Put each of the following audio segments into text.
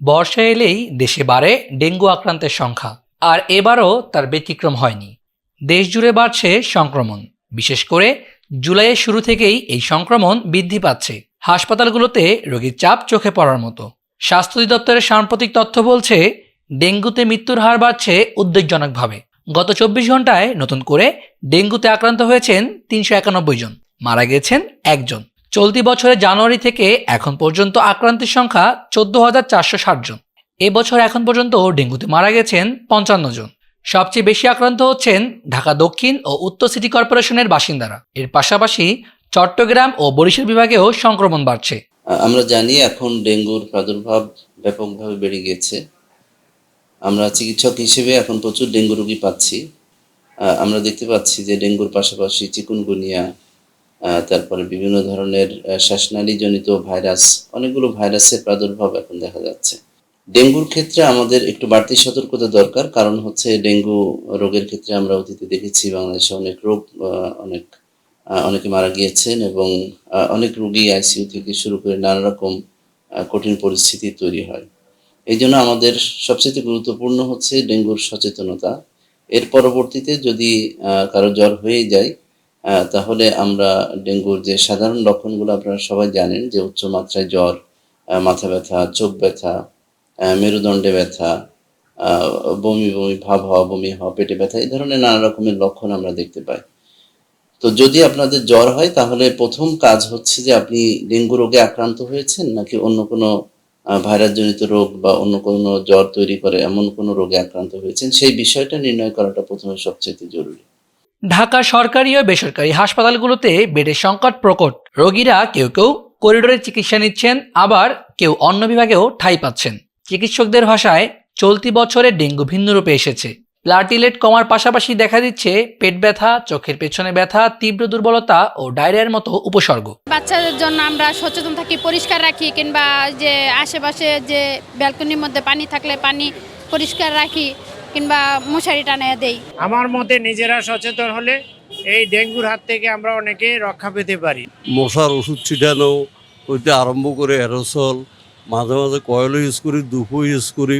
বর্ষা এলেই দেশে বাড়ে ডেঙ্গু আক্রান্তের সংখ্যা, আর এবারও তার ব্যতিক্রম হয়নি। দেশ জুড়ে বাড়ছে সংক্রমণ। বিশেষ করে জুলাইয়ের শুরু থেকেই এই সংক্রমণ বৃদ্ধি পাচ্ছে হাসপাতালগুলোতে রোগীর চাপ চোখে পড়ার মতো। স্বাস্থ্য অধিদপ্তরের সাম্প্রতিক তথ্য বলছে, ডেঙ্গুতে মৃত্যুর হার বাড়ছে উদ্বেগজনকভাবে। গত চব্বিশ ঘন্টায় নতুন করে ডেঙ্গুতে আক্রান্ত হয়েছেন তিনশো একানব্বই জন, মারা গেছেন একজন। চলতি বছরের জানুয়ারি থেকে এখন পর্যন্ত আক্রান্তের সংখ্যা চোদ্দ হাজার চারশো ষাট জন। এবছর এখন পর্যন্ত ডেঙ্গুতে মারা গেছেন পঞ্চান্ন জন। সবচেয়ে বেশি আক্রান্ত হচ্ছেন ঢাকা দক্ষিণ ও উত্তর সিটি কর্পোরেশনের বাসিন্দারা। এর পাশাপাশি চট্টগ্রাম ও বরিশাল বিভাগেও সংক্রমণ বাড়ছে। আমরা জানি এখন ডেঙ্গুর প্রাদুর্ভাব ব্যাপকভাবে বেড়ে গিয়েছে। আমরা চিকিৎসক হিসেবে এখন প্রচুর ডেঙ্গু রোগী পাচ্ছি। আমরা দেখতে পাচ্ছি যে ডেঙ্গুর পাশাপাশি চিকুনগুনিয়া তারপরে বিভিন্ন ধরনের শ্বাসনালীজনিত ভাইরাস, অনেকগুলো ভাইরাসের প্রাদুর্ভাব এখন দেখা যাচ্ছে। ডেঙ্গুর ক্ষেত্রে আমাদের একটু বাড়তি সতর্কতা দরকার, কারণ হচ্ছে ডেঙ্গু রোগের ক্ষেত্রে আমরা অতীতে দেখেছি বাংলাদেশে অনেক রোগ অনেক অনেকে মারা গিয়েছেন এবং অনেক রোগী আইসিইউ থেকে শুরু করে নানা রকম কঠিন পরিস্থিতি তৈরি হয়। এই জন্য আমাদের সবচেয়ে গুরুত্বপূর্ণ হচ্ছে ডেঙ্গুর সচেতনতা। এর পরবর্তীতে যদি কারও জ্বর হয়ে যায় তাহলে আমরা ডেঙ্গুর যে সাধারণ লক্ষণগুলো আপনারা সবাই জানেন, যে উচ্চ মাত্রায় জ্বর মাথা ব্যথা, চোখ ব্যথা মেরুদণ্ডে ব্যথা বমি বমি, ভাব হওয়া, বমি হওয়া, পেটে ব্যথা, এই ধরনের নানা রকমের লক্ষণ আমরা দেখতে পাই। তো যদি আপনাদের জ্বর হয়, তাহলে প্রথম কাজ হচ্ছে যে আপনি ডেঙ্গু রোগে আক্রান্ত হয়েছেন, নাকি অন্য কোনো ভাইরাসজনিত রোগ বা অন্য কোনো জ্বর তৈরি করে এমন কোনো রোগে আক্রান্ত হয়েছেন, সেই বিষয়টা নির্ণয় করাটা প্রথমে সবচেয়ে জরুরি। ঢাকা সরকারি ও বেসরকারি হাসপাতালগুলোতে বেডের সংকট প্রকট। রোগীরা কেউ কেউ করিডোরে চিকিৎসা নিচ্ছেন, আবার কেউ অন্য বিভাগেও ঠাঁই পাচ্ছেন। চিকিৎসকদের ভাষায় চলতি বছরে ডেঙ্গু ভিন্ন রূপে এসেছে প্লাটিলেট কমার পাশাপাশি দেখা দিচ্ছে পেট ব্যথা, চোখের পেছনে ব্যথা, তীব্র দুর্বলতা ও ডায়রিয়ার মতো উপসর্গ। বাচ্চাদের জন্য আমরা সচেতন থাকি, পরিষ্কার রাখি, কিংবা যে আশেপাশে যে ব্যালকনির মধ্যে পানি থাকলে পানি পরিষ্কার রাখি। কিংবা মশারি টানিয়ে দেই। আমার মতে নিজেরা সচেতন হলে এই ডেঙ্গুর হাত থেকে আমরা অনেকে রক্ষা পেতে পারি। মশার ওষুধ ছিটানো হইতে আরম্ভ করে অ্যারোসল মাঝে মাঝে কয়েলও ইউজ করি দুপো ইউজ করি।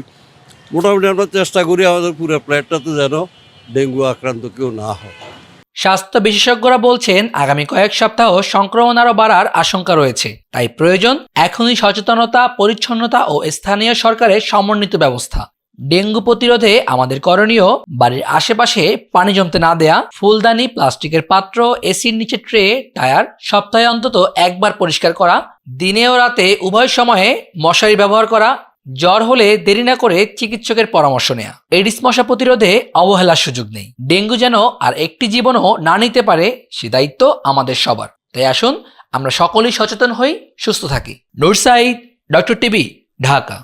মোটামুটি আমরা চেষ্টা করি আমাদের পুরো প্লেটটাতে যেন ডেঙ্গু আক্রান্ত কেউ না হয়। স্বাস্থ্য বিশেষজ্ঞরা বলছেন আগামী কয়েক সপ্তাহ সংক্রমণ আরও বাড়ার আশঙ্কা রয়েছে। তাই প্রয়োজন এখনই সচেতনতা পরিচ্ছন্নতা ও স্থানীয় সরকারের সমন্বিত ব্যবস্থা। ডেঙ্গু প্রতিরোধে আমাদের করণীয় বাড়ির আশেপাশে পানি জমতে না দেয়া, ফুলদানি, প্লাস্টিকের পাত্র, এসির নিচে ট্রে, টায়ার, সপ্তাহে অন্তত একবার পরিষ্কার করা, দিনে ও রাতে উভয় সময়ে মশারি ব্যবহার করা, জ্বর হলে দেরি না করে চিকিৎসকের পরামর্শ নেওয়া এডিস মশা প্রতিরোধে অবহেলার সুযোগ নেই। ডেঙ্গু যেন আর একটি জীবনও না নিতে পারে, সে দায়িত্ব আমাদের সবার। তাই আসুন আমরা সকলেই সচেতন হই, সুস্থ থাকি। Nursaid, doctor TV, Dhaka.